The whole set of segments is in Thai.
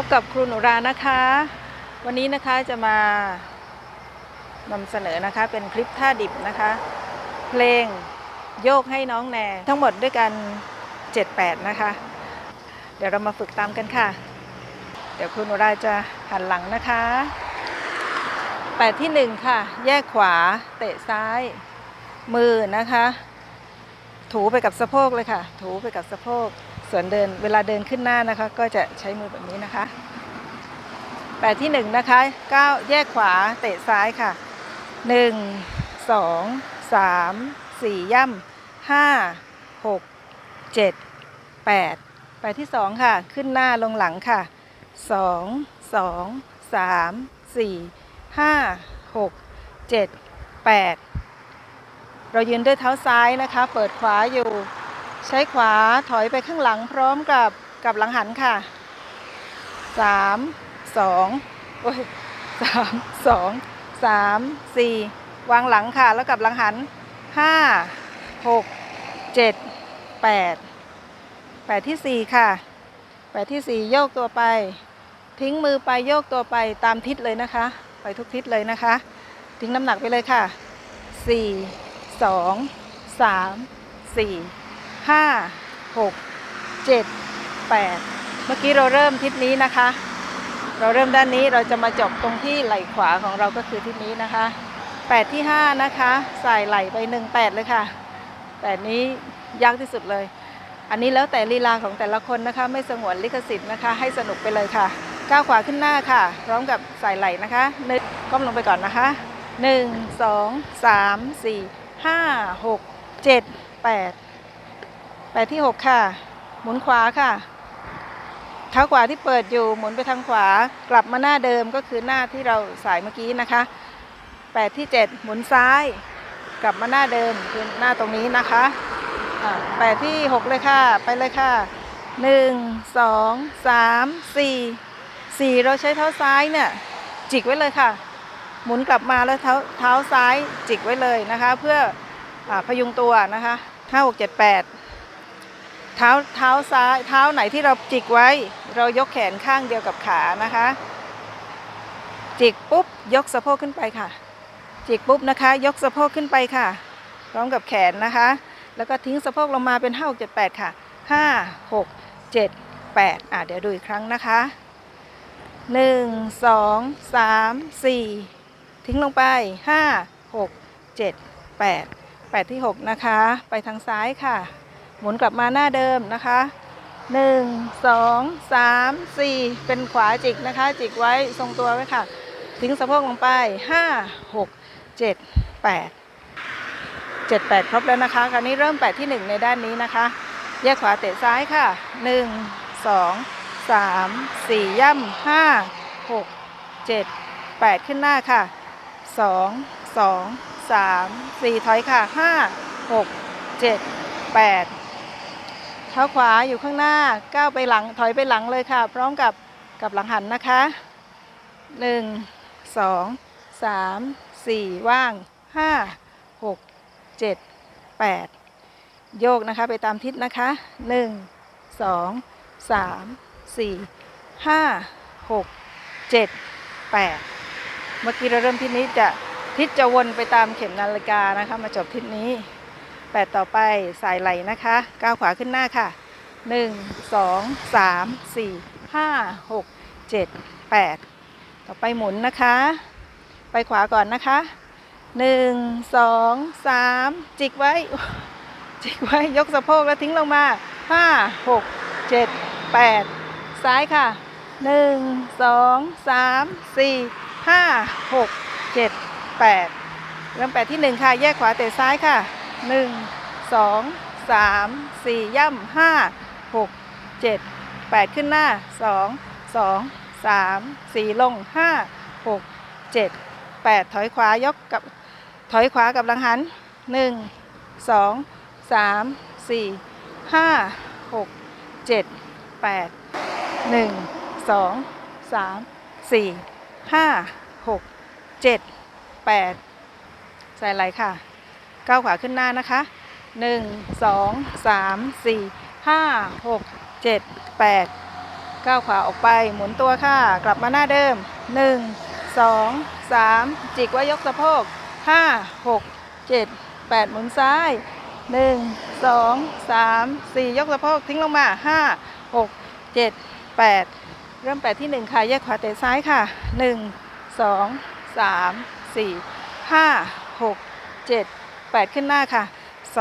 พบกับครูหนูรานะคะ วันนี้นะคะจะมานำเสนอนะคะเป็นคลิปท่าดิบนะคะ เพลงโยกให้น้องแนทั้งหมดด้วยกัน 7-8 นะคะ เดี๋ยวเรามาฝึกตามกันค่ะ เดี๋ยวครูหนูราจะหันหลังนะคะแปดที่หนึ่งค่ะ แยกขวาเตะซ้ายมือนะคะ ถูไปกับสะโพกเลยค่ะ ถูไปกับสะโพก ส่วนเดินเวลาเดินขึ้นหน้านะคะ ก็จะใช้มือแบบนี้นะคะแปดที่หนึ่งนะคะก้าวแยกขวาเตะซ้ายค่ะหนึ่งสองสามสี่ย่ำห้าหกเจ็ดแปดแปดที่สองค่ะ ขึ้นหน้าลงหลังค่ะสองสองสามสี่ห้าหกเจ็ดแปดเรายืนด้วยเท้าซ้ายนะคะ เปิดขวาอยู่ ใช้ขวาถอยไปข้างหลังพร้อมกับกับหลังหันค่ะสามสองโอ้ยสามสองสามสี่วางหลังค่ะ แล้วกับหลังหันห้าหกเจ็ดแปดแปดที่สี่ค่ะแปดที่สี่โยกตัวไป ทิ้งมือไปโยกตัวไปตามทิศเลยนะคะ ไปทุกทิศเลยนะคะ ทิ้งน้ำหนักไปเลยค่ะสี่สองสามสี่ ห้าหกเจ็ดแปดเมื่อกี้เราเริ่มทิศนี้นะคะ เราเริ่มด้านนี้เราจะมาจบตรงที่ไหล่ขวาของเราก็คือทิศนี้นะคะแปดที่ห้านะคะใส่ไหล่ไปหนึ่งแปดเลยค่ะแต่นี้ยากที่สุดเลย อันนี้แล้วแต่ลีลาของแต่ละคนนะคะ ไม่สงวนลิขสิทธิ์นะคะ ให้สนุกไปเลยค่ะก้าวขวาขึ้นหน้าค่ะ พร้อมกับใส่ไหลนะคะหนึ่ก้มลงไปก่อนนะคะ 1 2 3 4 5 6 7 8 แปดที่หกค่ะ หมุนขวาค่ะ เท้าขวาที่เปิดอยู่หมุนไปทางขวากลับมาหน้าเดิมก็คือหน้าที่เราสายเมื่อกี้นะคะแปดที่เจ็ดหมุนซ้าย กลับมาหน้าเดิมคือหน้าตรงนี้นะคะแปดที่หกเลยค่ะ ไปเลยค่ะหนึ่งสองสามสี่สี่เราใช้เท้าซ้ายเนี่ยจิกไว้เลยค่ะ หมุนกลับมาแล้วเท้าเท้าซ้ายจิกไว้เลยนะคะ เพื่ออพยุงตัวนะคะห้าหกเจ็ดแปด เท้าเท้าซ้ายเท้าไหนที่เราจิกไว้ เรายกแขนข้างเดียวกับขานะคะ จิกปุ๊บยกสะโพกขึ้นไปค่ะ จิกปุ๊บนะคะ ยกสะโพกขึ้นไปค่ะ พร้อมกับแขนนะคะ แล้วก็ทิ้งสะโพกลงมาเป็นห้าเจ็ดแปดค่ะห้าหกเจ็ดแปดอะเดี๋ยวดูอีกครั้งนะคะหนึ่งสองสามสี่ทิ้งลงไปห้าหกเจ็ดแปดแปดที่หกนะคะ ไปทางซ้ายค่ะ หมุนกลับมาหน้าเดิมนะคะ 1 2 3 4 เป็นขวาจิกนะคะ จิกไว้ทรงตัวไว้ค่ะ ทิ้งสะโพกลงไป 5 6 7 8 7 8 ครบแล้วนะคะ คราวนี้เริ่มแปดที่ 1 ในด้านนี้นะคะ แยกขวาเตะซ้ายค่ะ 1 2 3 4 ย่ำ5 6 7 8 ขึ้นหน้าค่ะ 2 2 3 4 ถอยค่ะ 5 6 7 8เท้าขวาอยู่ข้างหน้าก้าวไปหลังถอยไปหลังเลยค่ะ พร้อมกับกับหลังหันนะคะหนึ่งสองสามสี่ว่างห้าหกเจ็ดแปดโยกนะคะไปตามทิศนะคะหนึ่งสองสามสี่ห้าหกเจ็ดแปดเมื่อกี้เราเริ่มทิศนี้จะทิศจะวนไปตามเข็มนาฬิกานะคะ มาจบทิศนี้ แปดต่อไปสายไหลนะคะก้าวขวาขึ้นหน้าค่ะหนึ่งสองสามสี่ห้าหกเจ็ดแปดต่อไปหมุนนะคะ ไปขวาก่อนนะคะหนึ่งสองสามจิกไว้ จิกไว้ยกสะโพกแล้วทิ้งลงมาห้าหกเจ็ดแปดซ้ายค่ะหนึ่งสองสามสี่ห้าหกเจ็ดแปดเริ่มแปดที่หนึ่งค่ะ แยกขวาเตะซ้ายค่ะ หนึ่งสองสามสี่ย่ำห้าหกเจ็ดแปดขึ้นหน้าสองสองสามสี่ลงห้าหกเจ็ดแปดถอยขวายกกับถอยขวากับหลังหันหนึ่งสองสามสี่ห้าหกเจ็ดแปดหนึ่งสองสามสี่ห้าหกเจ็ดแปดใส่ไหลค่ะ ก้าวขวาขึ้นหน้านะคะ 1 2 3 4 5 6 7 8 ก้าวขวาออกไปหมุนตัวค่ะ กลับมาหน้าเดิม 1 2 3 จิกไว้ยกสะโพก 5 6 7 8 หมุนซ้าย 1 2 3 4 ยกสะโพกทิ้งลงมา 5 6 7 8 เริ่มแปดที่ 1 ค่ะ แยกขวาเตะซ้ายค่ะ 1 2 3 4 5 6 7 8 ขึ้นหน้าค่ะ 2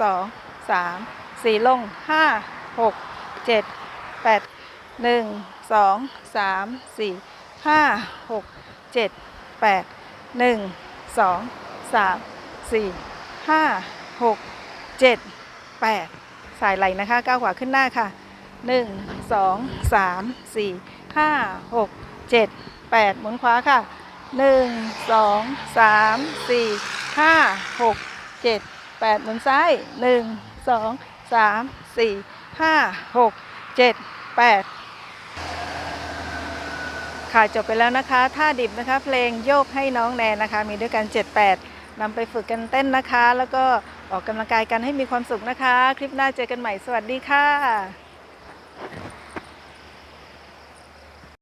2 3 4 ลง 5 6 7 8 1 2 3 4 5 6 7 8 1 2 3 4 5 6 7 8 สายไหลนะคะก้าวขวาขึ้นหน้าค่ะ 1 2 3 4 5 6 7 8 หมุนขวาค่ะ 1 2 3 4 5 6 7 8หมุนซ้าย1 2 3 4 5 6 7 8ค่ะจบไปแล้วนะคะท่าดิบนะคะ เพลงโยกให้น้องแนนนะคะ มีด้วยกัน 78นำไปฝึกกันเต้นนะคะ แล้วก็ออกกำลังกายกันให้มีความสุขนะคะ คลิปหน้าเจอกันใหม่สวัสดีค่ะ